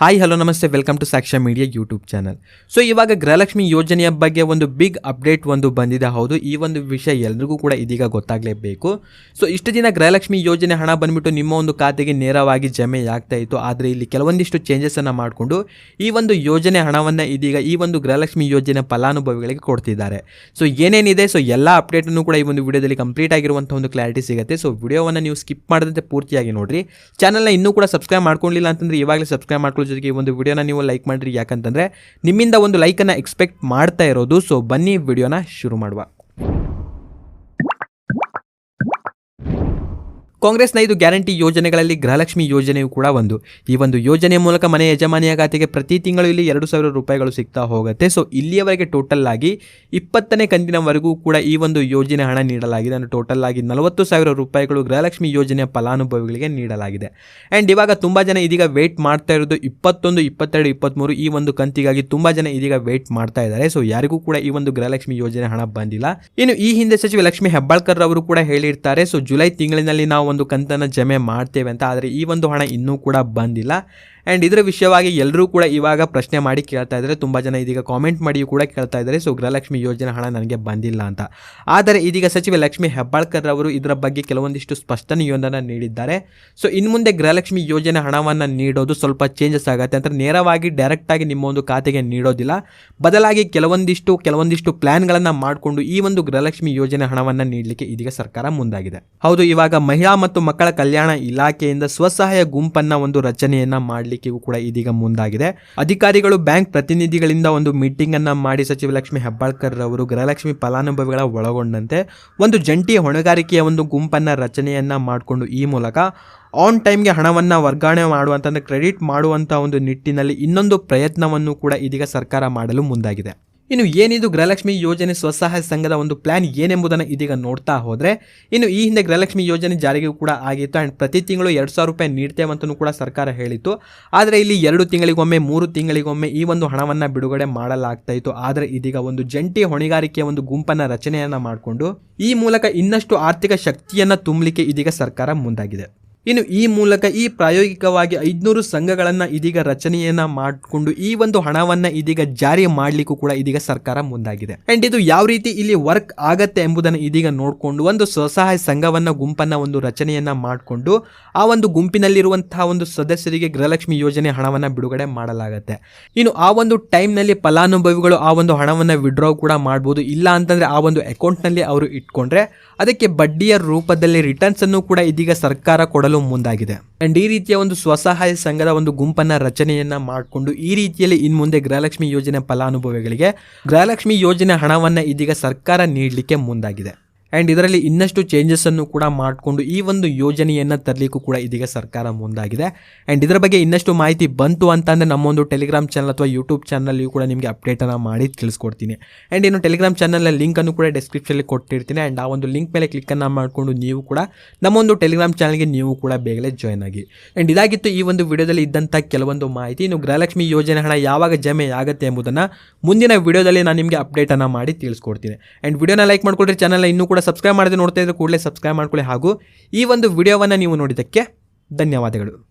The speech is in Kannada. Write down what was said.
ಹಾಯ್ ಹಲೋ ನಮಸ್ತೆ welcome to Sakshya media YouTube channel so ಇವಾಗ ಗೃಹಲಕ್ಷ್ಮಿ ಯೋಜನೆಯ ಬಗ್ಗೆ ಒಂದು ಬಿಗ್ ಅಪ್ಡೇಟ್ ಒಂದು ಬಂದಿದೆ. ಹೌದು, ಈ ಒಂದು ವಿಷಯ ಎಲ್ರಿಗೂ ಕೂಡ ಇದೀಗ ಗೊತ್ತಾಗಲೇಬೇಕು. ಸೊ ಇಷ್ಟು ದಿನ ಗೃಹಲಕ್ಷ್ಮಿ ಯೋಜನೆ ಹಣ ಬಂದ್ಬಿಟ್ಟು ನಿಮ್ಮ ಒಂದು ಖಾತೆಗೆ ನೇರವಾಗಿ ಜಮೆ ಆಗ್ತಾ ಇತ್ತು. ಆದರೆ ಇಲ್ಲಿ ಕೆಲವೊಂದಿಷ್ಟು ಚೇಂಜಸನ್ನು ಮಾಡಿಕೊಂಡು ಈ ಒಂದು ಯೋಜನೆ ಹಣವನ್ನು ಇದೀಗ ಈ ಒಂದು ಗೃಹಲಕ್ಷ್ಮಿ ಯೋಜನೆ ಫಲಾನುಭವಿಗಳಿಗೆ ಕೊಡ್ತಿದ್ದಾರೆ. ಸೊ ಏನೇನಿದೆ? ಸೊ ಎಲ್ಲ ಅಪ್ಡೇಟನ್ನು ಕೂಡ ಈ ಒಂದು ವಿಡಿಯೋದಲ್ಲಿ ಕಂಪ್ಲೀಟ್ ಆಗಿರುವಂಥ ಒಂದು ಕ್ಲಾರಿಟಿ ಸಿಗುತ್ತೆ. ಸೊ ವಿಡಿಯೋವನ್ನು ನೀವು ಸ್ಕಿಪ್ ಮಾಡದಂತೆ ಪೂರ್ತಿಯಾಗಿ ನೋಡಿರಿ. ಚಾನಲ್ನ ಇನ್ನೂ ಕೂಡ ಸಬ್ಸ್ಕ್ರೈಬ್ ಮಾಡ್ಕೊಂಡಿಲ್ಲ ಅಂತಂದ್ರೆ ಇವಾಗಲೇ ಸಬ್ಸ್ಕ್ರೈಬ್ ಮಾಡ್ಕೊಳ್ಳೋ. ಜೊತೆಗೆ ಒಂದು ವಿಡಿಯೋನ ನೀವು ಲೈಕ್ ಮಾಡಿರಿ. ಯಾಕಂತಂದರೆ ನಿಮ್ಮಿಂದ ಒಂದು ಲೈಕನ್ನು ಎಕ್ಸ್ಪೆಕ್ಟ್ ಮಾಡ್ತಾ ಇರೋದು. ಸೊ ಬನ್ನಿ ವಿಡಿಯೋನ ಶುರು ಮಾಡುವ. ಕಾಂಗ್ರೆಸ್ನ ಐದು ಗ್ಯಾರಂಟಿ ಯೋಜನೆಗಳಲ್ಲಿ ಗೃಹಲಕ್ಷ್ಮಿ ಯೋಜನೆಯು ಕೂಡ ಒಂದು. ಈ ಒಂದು ಯೋಜನೆಯ ಮೂಲಕ ಮನೆ ಯಜಮಾನಿಯ ಖಾತೆಗೆ ಪ್ರತಿ ತಿಂಗಳು ಇಲ್ಲಿ ಎರಡು ಸಾವಿರ ರೂಪಾಯಿಗಳು ಸಿಗ್ತಾ ಹೋಗುತ್ತೆ. ಸೊ ಇಲ್ಲಿಯವರೆಗೆ ಟೋಟಲ್ ಆಗಿ ಇಪ್ಪತ್ತನೇ ಕಂತಿನವರೆಗೂ ಕೂಡ ಈ ಒಂದು ಯೋಜನೆ ಹಣ ನೀಡಲಾಗಿದೆ. ಅಂದರೆ ಟೋಟಲ್ ಆಗಿ ನಲವತ್ತು ಸಾವಿರ ರೂಪಾಯಿಗಳು ಗೃಹಲಕ್ಷ್ಮಿ ಯೋಜನೆಯ ಫಲಾನುಭವಿಗಳಿಗೆ ನೀಡಲಾಗಿದೆ. ಆ್ಯಂಡ್ ಇವಾಗ ತುಂಬ ಜನ ಇದೀಗ ವೇಟ್ ಮಾಡ್ತಾ ಇರೋದು ಇಪ್ಪತ್ತೊಂದು, ಇಪ್ಪತ್ತೆರಡು ಇಪ್ಪತ್ತ್ಮೂರು ಈ ಒಂದು ಕಂತಿಗಾಗಿ ತುಂಬ ಜನ ಇದೀಗ ವೇಟ್ ಮಾಡ್ತಾ ಇದ್ದಾರೆ. ಸೊ ಯಾರಿಗೂ ಕೂಡ ಈ ಒಂದು ಗೃಹಲಕ್ಷ್ಮಿ ಯೋಜನೆ ಹಣ ಬಂದಿಲ್ಲ. ಇನ್ನು ಈ ಹಿಂದೆ ಸಚಿವ ಲಕ್ಷ್ಮಿ ಹೆಬ್ಬಾಳ್ಕರ್ ಅವರು ಕೂಡ ಹೇಳಿರ್ತಾರೆ. ಸೊ ಜುಲೈ ತಿಂಗಳಿನಲ್ಲಿ ನಾವು ಒಂದು ಕಂತನ್ನು ಜಮೆ ಮಾಡ್ತೇವೆ ಅಂತ. ಆದರೆ ಈ ಒಂದು ಹಣ ಇನ್ನೂ ಕೂಡ ಬಂದಿಲ್ಲ. ಆ್ಯಂಡ್ ಇದರ ವಿಷಯವಾಗಿ ಎಲ್ಲರೂ ಕೂಡ ಇವಾಗ ಪ್ರಶ್ನೆ ಮಾಡಿ ಕೇಳ್ತಾ ಇದ್ದಾರೆ. ತುಂಬ ಜನ ಇದೀಗ ಕಾಮೆಂಟ್ ಮಾಡಿಯೂ ಕೂಡ ಕೇಳ್ತಾ ಇದ್ದಾರೆ. ಸೊ ಗೃಹಲಕ್ಷ್ಮಿ ಯೋಜನೆ ಹಣ ನನಗೆ ಬಂದಿಲ್ಲ ಅಂತ. ಆದರೆ ಇದೀಗ ಸಚಿವೆ ಲಕ್ಷ್ಮಿ ಹೆಬ್ಬಾಳ್ಕರ್ ಅವರು ಇದರ ಬಗ್ಗೆ ಕೆಲವೊಂದಿಷ್ಟು ಸ್ಪಷ್ಟನೆಯೊಂದನ್ನು ನೀಡಿದ್ದಾರೆ. ಸೊ ಇನ್ನು ಮುಂದೆ ಗೃಹಲಕ್ಷ್ಮಿ ಯೋಜನೆ ಹಣವನ್ನು ನೀಡೋದು ಸ್ವಲ್ಪ ಚೇಂಜಸ್ ಆಗುತ್ತೆ ಅಂತ ನೇರವಾಗಿ ಡೈರೆಕ್ಟಾಗಿ ನಿಮ್ಮ ಒಂದು ಖಾತೆಗೆ ನೀಡೋದಿಲ್ಲ. ಬದಲಾಗಿ ಕೆಲವೊಂದಿಷ್ಟು ಕೆಲವೊಂದಿಷ್ಟು ಪ್ಲ್ಯಾನ್ಗಳನ್ನು ಮಾಡಿಕೊಂಡು ಈ ಒಂದು ಗೃಹಲಕ್ಷ್ಮಿ ಯೋಜನೆ ಹಣವನ್ನು ನೀಡಲಿಕ್ಕೆ ಇದೀಗ ಸರ್ಕಾರ ಮುಂದಾಗಿದೆ. ಹೌದು, ಇವಾಗ ಮಹಿಳಾ ಮತ್ತು ಮಕ್ಕಳ ಕಲ್ಯಾಣ ಇಲಾಖೆಯಿಂದ ಸ್ವಸಹಾಯ ಗುಂಪನ್ನು ಒಂದು ರಚನೆಯನ್ನ ಮಾಡಲಿಕ್ಕೆ ಕೂಡ ಇದೀಗ ಮುಂದಾಗಿದೆ. ಅಧಿಕಾರಿಗಳು ಬ್ಯಾಂಕ್ ಪ್ರತಿನಿಧಿಗಳಿಂದ ಒಂದು ಮೀಟಿಂಗ್ ಅನ್ನ ಮಾಡಿ ಸಚಿವ ಲಕ್ಷ್ಮಿ ಹೆಬ್ಬಾಳ್ಕರ್ ಅವರು ಗೃಹಲಕ್ಷ್ಮಿ ಫಲಾನುಭವಿಗಳ ಒಳಗೊಂಡಂತೆ ಒಂದು ಜಂಟಿ ಹೊಣೆಗಾರಿಕೆಯ ಒಂದು ಗುಂಪನ್ನ ರಚನೆಯನ್ನ ಮಾಡಿಕೊಂಡು ಈ ಮೂಲಕ ಆನ್ ಟೈಮ್ಗೆ ಹಣವನ್ನು ವರ್ಗಾವಣೆ ಮಾಡುವಂತಂದ್ರೆ ಕ್ರೆಡಿಟ್ ಮಾಡುವಂಥ ಒಂದು ನಿಟ್ಟಿನಲ್ಲಿ ಇನ್ನೊಂದು ಪ್ರಯತ್ನವನ್ನು ಕೂಡ ಇದೀಗ ಸರ್ಕಾರ ಮಾಡಲು ಮುಂದಾಗಿದೆ. ಇನ್ನು ಏನಿದು ಗೃಹಲಕ್ಷ್ಮಿ ಯೋಜನೆ ಸ್ವಸಹಾಯ ಸಂಘದ ಒಂದು ಪ್ಲಾನ್ ಏನೆಂಬುದನ್ನು ಇದೀಗ ನೋಡ್ತಾ ಹೋದರೆ, ಇನ್ನು ಈ ಹಿಂದೆ ಗೃಹಲಕ್ಷ್ಮಿ ಯೋಜನೆ ಜಾರಿಗೆ ಕೂಡ ಆಗಿತ್ತು ಆ್ಯಂಡ್ ಪ್ರತಿ ತಿಂಗಳು ಎರಡು ಸಾವಿರ ರೂಪಾಯಿ ನೀಡ್ತೇವೆ ಅಂತಲೂ ಕೂಡ ಸರ್ಕಾರ ಹೇಳಿತ್ತು. ಆದರೆ ಇಲ್ಲಿ ಎರಡು ತಿಂಗಳಿಗೊಮ್ಮೆ, ಮೂರು ತಿಂಗಳಿಗೊಮ್ಮೆ ಈ ಒಂದು ಹಣವನ್ನು ಬಿಡುಗಡೆ ಮಾಡಲಾಗ್ತಾ ಇತ್ತು. ಆದರೆ ಇದೀಗ ಒಂದು ಜಂಟಿ ಹೊಣೆಗಾರಿಕೆಯ ಒಂದು ಗುಂಪನ್ನು ರಚನೆಯನ್ನು ಮಾಡಿಕೊಂಡು ಈ ಮೂಲಕ ಇನ್ನಷ್ಟು ಆರ್ಥಿಕ ಶಕ್ತಿಯನ್ನು ತುಂಬಲಿಕ್ಕೆ ಇದೀಗ ಸರ್ಕಾರ ಮುಂದಾಗಿದೆ. ಇನ್ನು ಈ ಮೂಲಕ ಈ ಪ್ರಾಯೋಗಿಕವಾಗಿ ಐದುನೂರು ಸಂಘಗಳನ್ನು ಇದೀಗ ರಚನೆಯನ್ನ ಮಾಡಿಕೊಂಡು ಈ ಒಂದು ಹಣವನ್ನ ಇದೀಗ ಜಾರಿ ಮಾಡಲಿಕ್ಕೂ ಕೂಡ ಇದೀಗ ಸರ್ಕಾರ ಮುಂದಾಗಿದೆ. ಅಂಡ್ ಇದು ಯಾವ ರೀತಿ ಇಲ್ಲಿ ವರ್ಕ್ ಆಗತ್ತೆ ಎಂಬುದನ್ನು ಇದೀಗ ನೋಡಿಕೊಂಡು ಒಂದು ಸ್ವಸಹಾಯ ಸಂಘವನ್ನ ಗುಂಪನ್ನ ಒಂದು ರಚನೆಯನ್ನ ಮಾಡಿಕೊಂಡು ಆ ಒಂದು ಗುಂಪಿನಲ್ಲಿರುವಂತಹ ಒಂದು ಸದಸ್ಯರಿಗೆ ಗೃಹಲಕ್ಷ್ಮಿ ಯೋಜನೆ ಹಣವನ್ನ ಬಿಡುಗಡೆ ಮಾಡಲಾಗುತ್ತೆ. ಇನ್ನು ಆ ಒಂದು ಟೈಮ್ನಲ್ಲಿ ಫಲಾನುಭವಿಗಳು ಆ ಒಂದು ಹಣವನ್ನ ವಿಡ್ರಾ ಕೂಡ ಮಾಡಬಹುದು ಇಲ್ಲ ಅಂತಂದ್ರೆ ಆ ಒಂದು ಅಕೌಂಟ್ನಲ್ಲಿ ಅವರು ಇಟ್ಕೊಂಡ್ರೆ ಅದಕ್ಕೆ ಬಡ್ಡಿಯ ರೂಪದಲ್ಲಿ ರಿಟರ್ನ್ಸ್ ಅನ್ನು ಕೂಡ ಇದೀಗ ಸರ್ಕಾರ ಕೊಡಲು ಮುಂದಾಗಿದೆ. ಅಂಡ್ ಈ ರೀತಿಯ ಒಂದು ಸ್ವಸಹಾಯ ಸಂಘದ ಒಂದು ಗುಂಪನ್ನ ರಚನೆಯನ್ನ ಮಾಡಿಕೊಂಡು ಈ ರೀತಿಯಲ್ಲಿ ಇನ್ ಮುಂದೆ ಗೃಹಲಕ್ಷ್ಮಿ ಯೋಜನೆ ಫಲಾನುಭವಿಗಳಿಗೆ ಗೃಹಲಕ್ಷ್ಮಿ ಯೋಜನೆ ಹಣವನ್ನ ಇದೀಗ ಸರ್ಕಾರ ನೀಡಲಿಕ್ಕೆ ಮುಂದಾಗಿದೆ. ಆ್ಯಂಡ್ ಇದರಲ್ಲಿ ಇನ್ನಷ್ಟು ಚೇಂಜಸ್ಸನ್ನು ಕೂಡ ಮಾಡಿಕೊಂಡು ಈ ಒಂದು ಯೋಜನೆಯನ್ನು ತರಲಿಕ್ಕೂ ಕೂಡ ಇದೀಗ ಸರ್ಕಾರ ಮುಂದಾಗಿದೆ. ಆ್ಯಂಡ್ ಇದರ ಬಗ್ಗೆ ಇನ್ನಷ್ಟು ಮಾಹಿತಿ ಬಂತು ಅಂತಂದರೆ ನಮ್ಮೊಂದು ಟೆಲಿಗ್ರಾಮ್ ಚಾನಲ್ ಅಥವಾ ಯೂಟ್ಯೂಬ್ ಚಾನಲ್ಲಿಯೂ ಕೂಡ ನಿಮಗೆ ಅಪ್ಡೇಟನ್ನು ಮಾಡಿ ತಿಳಿಸ್ಕೊಡ್ತೀನಿ. ಆ್ಯಂಡ್ ಇನ್ನು ಟೆಲಿಗ್ರಾಮ್ ಚಾನಲ್ನ ಲಿಂಕನ್ನು ಕೂಡ ಡಿಸ್ಕ್ರಿಪ್ಷನಲ್ಲಿ ಕೊಟ್ಟಿರ್ತೀನಿ. ಆ್ಯಂಡ್ ಆ ಒಂದು ಲಿಂಕ್ ಮೇಲೆ ಕ್ಲಿಕ್ಕನ್ನು ಮಾಡಿಕೊಂಡು ನೀವು ಕೂಡ ನಮ್ಮೊಂದು ಟೆಲಿಗ್ರಾಮ್ ಚಾನಲ್ಗೆ ನೀವು ಕೂಡ ಬೇಗನೆ ಜಾಯ್ನ್ ಆಗಿ. ಆ್ಯಂಡ್ ಇದಾಗಿತ್ತು ಈ ಒಂದು ವಿಡಿಯೋದಲ್ಲಿ ಇದ್ದಂಥ ಕೆಲವೊಂದು ಮಾಹಿತಿ. ಇನ್ನು ಗೃಹಲಕ್ಷ್ಮಿ ಯೋಜನೆ ಹಣ ಯಾವಾಗ ಜಮೆ ಆಗುತ್ತೆ ಎಂಬುದನ್ನು ಮುಂದಿನ ವಿಡಿಯೋದಲ್ಲಿ ನಾನು ನಿಮಗೆ ಅಪ್ಡೇಟನ್ನು ಮಾಡಿ ತಿಳಿಸ್ಕೊಡ್ತೀನಿ. ಆ್ಯಂಡ್ ವಿಡಿಯೋನ ಲೈಕ್ ಮಾಡ್ಕೊಳ್ರಿ. ಚಾನಲ್ನ ಇನ್ನೂ ಕೂಡ ಸಬ್ಸ್ಕ್ರೈಬ್ ಮಾಡದೆ ನೋಡ್ತಾ ಇದ್ರೆ ಕೂಡಲೇ ಸಬ್ಸ್ಕ್ರೈಬ್ ಮಾಡ್ಕೊಳ್ಳಿ ಹಾಗೂ ಈ ಒಂದು ವಿಡಿಯೋವನ್ನು ನೀವು ನೋಡಿದ್ದಕ್ಕೆ ಧನ್ಯವಾದಗಳು.